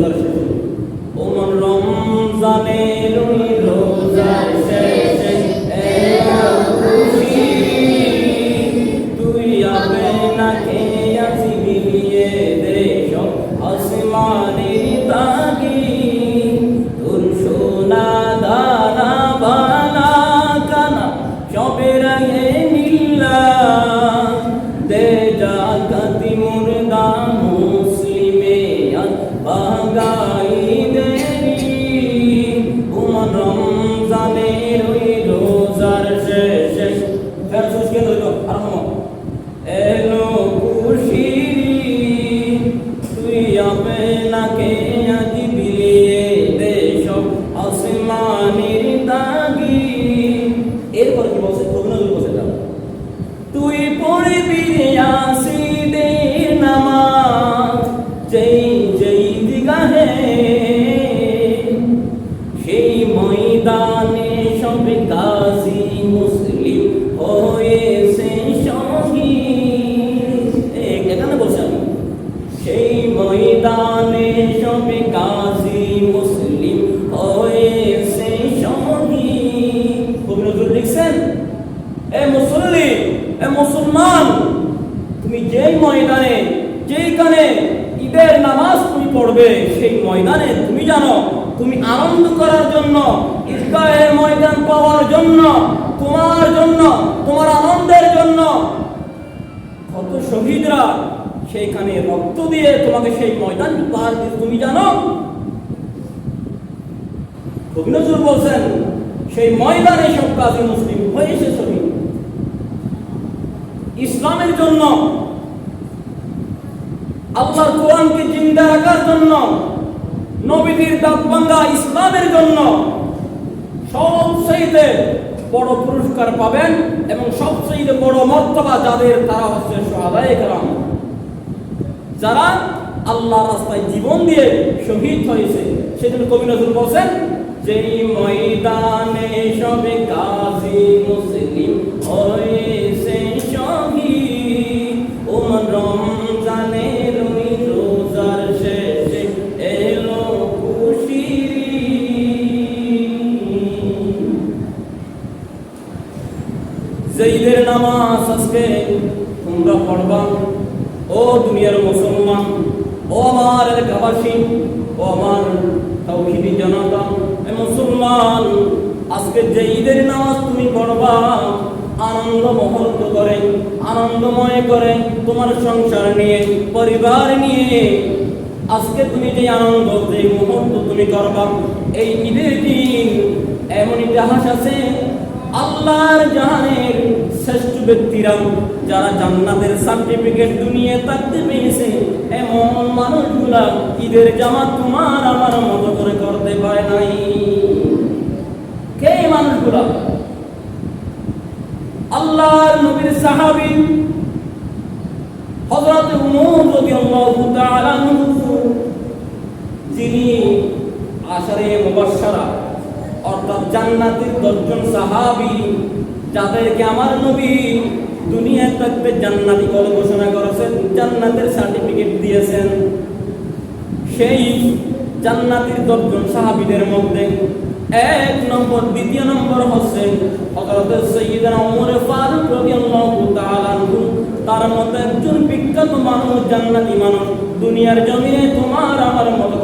glória a ফের সুস্কে ধরল আরম্ভ এলো খুশিরি তুই আপে নাকে আজি বিলিয়ে দেশ আসমানের দাগি এরপর কি বলছে রবীন্দ্র বলছে তুই পড়বি আসিদের নামাজ যেই যেই দিগাহে ময়দানে সব কাজী লিখছেন এ মুসল্লি এ মুসলমান তুমি যেই ময়দানে যেইখানে ঈদের নামাজ পড়বে সেই ময়দানে, তুমি জানো, তুমি আনন্দ করার জন্য, ঈদগাহের ময়দান পাওয়ার জন্য, তোমার জন্য, তোমার আনন্দের জন্য কত শহীদরা সেইখানে রক্ত দিয়ে তোমাকে সেই ময়দান দিতে তুমি জানো? কবি নজরুল বলছেন, সেই ময়দানে সব কাজী মুসলিম হয়েছে শহীদ। ইসলামের জন্য আল্লাহর কোরআনকে জিন্দা রাখার জন্য নবীদের দাঁতভাঙ্গা ইসলামের জন্য সবচেয়ে বড় পুরস্কার পাবেন এবং সবচেয়ে বড় মর্তবা যাদের, তারা হচ্ছে সহাদায় কেরাম। যারা আল্লাহ রাস্তায় জীবন দিয়ে শহীদ হয়েছে। সেজন্য কবি নজরুল বলছেন, যেই ময়দানে সবে কাজী মুসলিম হয়েছে শহীদ, ওমন রমজানের জঈদের নামাজ আজকে তোমরা পড়বা। ও দুনিয়ার মুসলমান, ও আমার এলাকাবাসী, ও আমার তৌহিদি জনতা, এ মুসলমান, আজকে যে ঈদের নামাজ তুমি পড়বা, আনন্দ মুহূর্ত করে, আনন্দময় করে তোমার সংসার নিয়ে, পরিবার নিয়ে। আজকে তুমি যে আনন্দ যে মুহূর্ত তুমি করবা, এই ঈদের দিন এমন ইতিহাস আছে আল্লাহর জাহানের শ্রেষ্ঠ ব্যক্তিরা যারা জান্নাতের সার্টিফিকেট দুনিয়া থাকতে পেয়েছে এমন মানুষগুলা ঈদের জামাত তোমার আমার মতো করে করতে পারে নাই। কে মানুষগুলা? আল্লাহর নবীর সাহাবী হযরত উমর রাদিয়াল্লাহু তাআলা যিনি আশারে মুবাশশারা অর্থাৎ জান্নাতের দশজন সাহাবী যাদেরকে আমার নবী দুনিয়ায় থাকতে জান্নাতি বলে ঘোষণা করেছেন, জান্নাতের সার্টিফিকেট দিয়েছেন। সেই জান্নাতের দশজন সাহাবিদের মধ্যে এক নম্বর, দ্বিতীয় নম্বর হচ্ছে হযরত সাইয়্যিদানা ওমর ফারুক রাদিয়াল্লাহু তাআলা তার মতো একজন বিখ্যাত মানুষ, জান্নাতি মানুষ, দুনিয়ার জমিনে তোমার আমার মতো